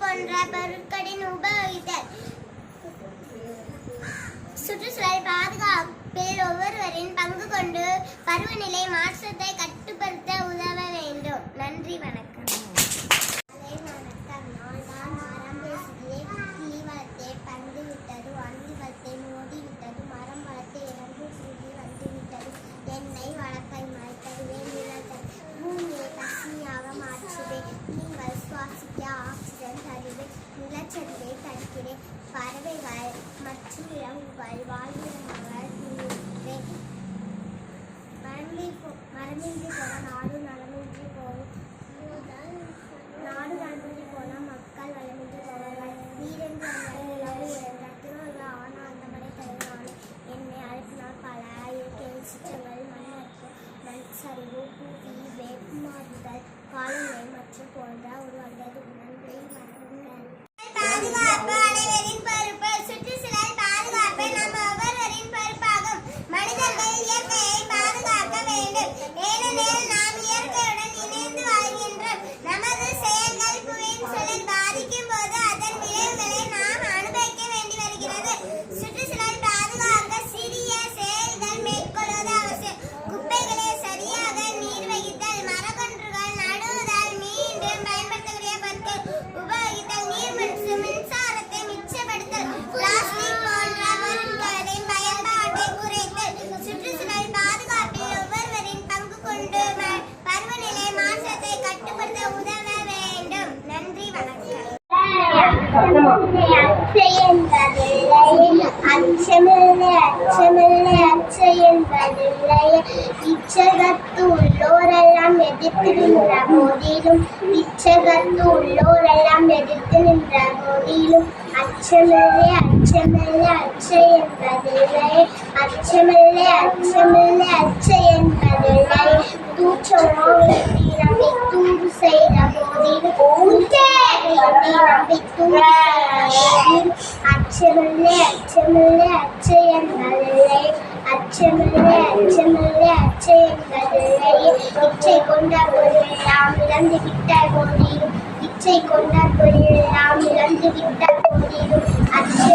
போன்ற பொருட்களின் உபயோகித்தல். சுற்றுச்சூழல் பாதுகாப்பில் ஒவ்வொருவரின் பங்கு கொண்டு பருவநிலை மாற்றத்தை கட்ட நிலச்சரிவை பறவைகள் மற்றும் விலங்குகள் வாழ்விடமாக தீர்வேன் மரமின்றி போ- போன நாடு நலமின்றி போகும். நாடு நலமின்றி போன மக்கள் வளமின்றி போவார்கள். நீரென்று வந்தால் நிலவு ஆனா அந்த மலை தருவானே. என்னை அழுத்தினால் பல இயற்கை சிற்றங்கள் மண்ணரிப்பு மண் சரிவு புவி வேட்மாறுதல் காலநிலை மற்றும் போன்ற ஒரு வந்தது நன்றி மறந்து பாதுகாப்பு ¿Qué? அச்சமில்லை அச்சமில்லை அச்ச என்பதில்லை இச்சகத்து உள்ளோரெல்லாம் எதிர்த்து நின்ற போதிலும் இச்சகத்து உள்ளோரெல்லாம் எதிர்த்து நின்ற போதிலும் அச்சமில்லை அச்சமில்லை அச்ச என்பதில்லை அச்சமில்லை அச்சமில்லை அச்ச என்பதில்லை தூச்சமோ வெற்றி நம்பி தூது செய்த போதிலும் ஊற்றே அச்சமில்லை அச்சமில்லை அச்ச என்பதில்லை அச்சமில்லை அச்சமில்லை அச்ச இச்சை கொண்ட பொருளெல்லாம் இழந்து விட்ட போதிலும் இச்சை கொண்ட நாம் இழந்து விட்ட போதிலும் அச்ச